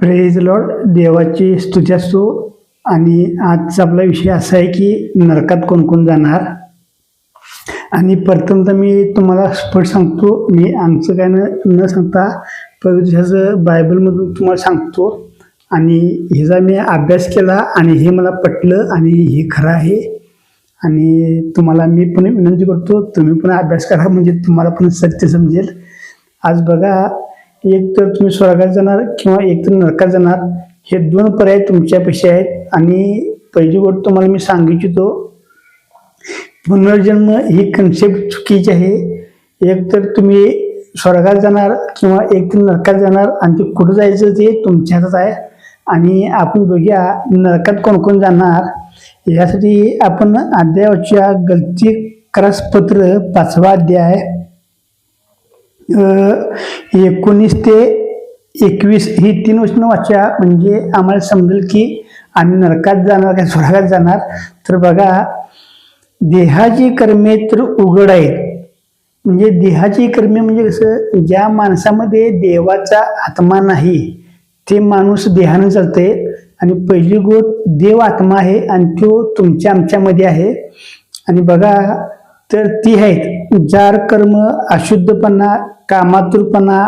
Praise Lord देवाची स्तुती असतो आणि आजचा आपला विषय असा आहे की नरकात कोण कोण जाणार? आणि प्रथमतः मी तुम्हाला स्पष्ट सांगतो. मी आमचं काय न न सांगता पवित्रशाचं बायबलमधून तुम्हाला सांगतो. आणि ह्याचा मी अभ्यास केला आणि हे मला पटलं आणि हे खरं आहे. आणि तुम्हाला मी पण विनंती करतो तुम्ही पण अभ्यास करा. म्हणजे तुम्हाला पण सत्य समजेल. आज बघा एक तर तुम्ही स्वर्गात जाणार किंवा एक तर नरकात जाणार हे दोन पर्याय तुमच्यापाशी आहेत. आणि पहिली गोष्ट तुम्हाला मी सांगू इच्छितो पुनर्जन्म ही कन्सेप्ट चुकीची आहे. एक तर तुम्ही स्वर्गात जाणार किंवा एक तर नरकात जाणार आणि ते कुठं जायचं ते तुमच्या हातात आहे. आणि आपण बघूया नरकात कोण कोण जाणार. यासाठी आपण अध्यायाच्या गलती करासपत्र पाचवा अध्याय आहे एकोणीस ते एकवीस ही तीन उष्ण वाचा म्हणजे आम्हाला समजेल की आम्ही नरकात जाणार का स्वर्गात जाणार? तर बघा देहाची कर्मे तर उघड आहेत. म्हणजे देहाची कर्मे म्हणजे कसं? ज्या माणसामध्ये देवाचा आत्मा नाही ते माणूस देहानं चालते आणि पहिली गोष्ट देव आत्मा आहे आणि तो तुमच्या आमच्यामध्ये आहे. आणि बघा तर ती आहेत. जार कर्म अशुद्धपणा कामातुरपणा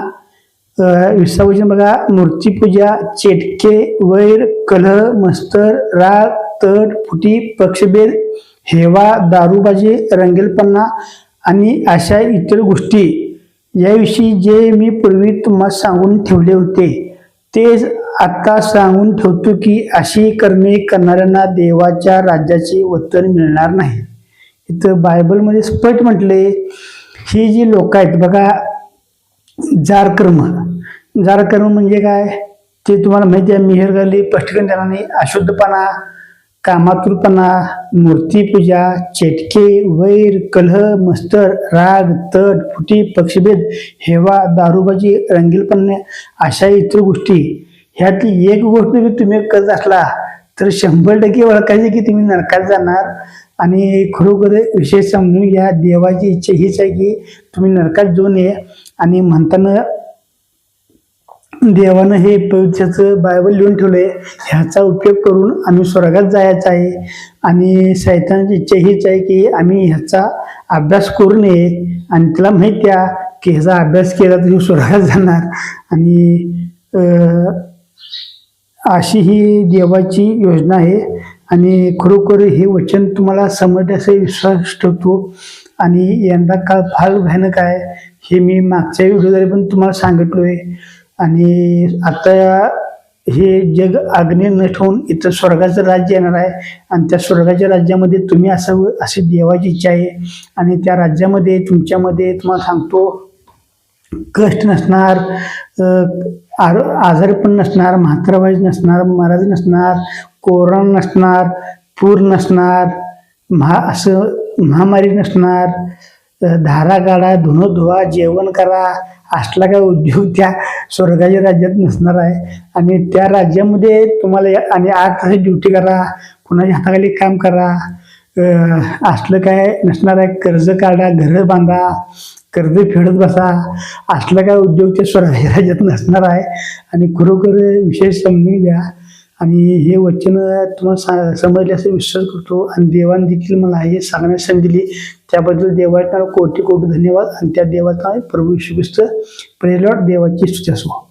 विसावजन बघा मूर्तीपूजा चेटके वैर कलह मस्तर राग तट फुटी पक्षभेद हेवा दारूबाजी रंगेलपणा आणि अशा इतर गोष्टी. याविषयी जे मी पूर्वी तुम्हाला सांगून ठेवले होते तेच आता सांगून ठेवतो की अशी कर्मे करणाऱ्यांना देवाच्या राज्याचे वतन मिळणार नाही. इथं बायबलमध्ये स्पष्ट म्हटले ही जी लोक आहेत बघा जार कर्म कर्म म्हणजे काय? ते तुम्हाला माहिती आहे मिहेर पष्टकंजनाने अशुद्धपणा कामातुरपणा मूर्तीपूजा चेटके वैर कलह मस्तर राग तट फुटी पक्षभेद हेवा दारूबाजी रंगीलपणे अशा इतर गोष्टी. ह्यातली एक गोष्ट जरी तुम्ही करत असला तर शंभर टक्के ओळखायचे की तुम्ही नरकात जाणार. आणि खरोखर विषय समजून घ्या देवाची इच्छा हीच आहे की तुम्ही नरकात जाऊन ये. आणि म्हणताना देवानं हे पवित्रचं बायबल लिहून ठेवलंय ह्याचा उपयोग करून आम्ही स्वर्गात जायचं आहे. आणि सैतानाची इच्छा हीच आहे की आम्ही ह्याचा अभ्यास करू नये. आणि त्याला माहिती आहे की ह्याचा अभ्यास केला तर स्वर्गात जाणार. आणि अशी ही देवाची योजना आहे. आणि खरोखर हे वचन तुम्हाला समजण्याचा विश्वास ठेवतो. आणि यंदा काळ फार भयानक आहे. हे मी मागच्या व्हिडिओद्वारे पण तुम्हाला सांगितलो आहे आणि आता हे जग आग्ने नष्ट होऊन इथं स्वर्गाचं राज्य येणार आहे. आणि त्या स्वर्गाच्या राज्यामध्ये तुम्ही असावं अशी देवाची इच्छा आहे. आणि त्या राज्यामध्ये तुमच्यामध्ये तुम्हाला सांगतो कष्ट नसणार अ, आजारी पण नसणार म्हातारवाईज नसणार महाराज नसणार कोरोना नसणार पूर नसणार महा असं महामारी नसणार धारा गाडा धुणं धुवा जेवण करा असला काय उद्योग त्या स्वर्गाच्या राज्यात नसणार आहे. आणि त्या राज्यामध्ये तुम्हाला आणि आठ तास ड्युटी करा कुणाच्या हाताखाली काम करा असलं काय नसणार आहे कर्ज काढा घरं बांधा कर्ज फेडत बसा. असला काय उद्योग त्या स्वर्गाच्या राज्यात नसणार आहे. आणि खरोखर विषय समजून घ्या. आणि हे वचन तुम्हाला सा समजले असं विश्वास करतो. आणि देवाने देखील मला हे सांगण्यास संधी दिली. त्याबद्दल देवाचा कोटी कोटी धन्यवाद. आणि त्या देवाचा प्रभू विश्वस्त प्रेलॉट देवाची स्तुती असो.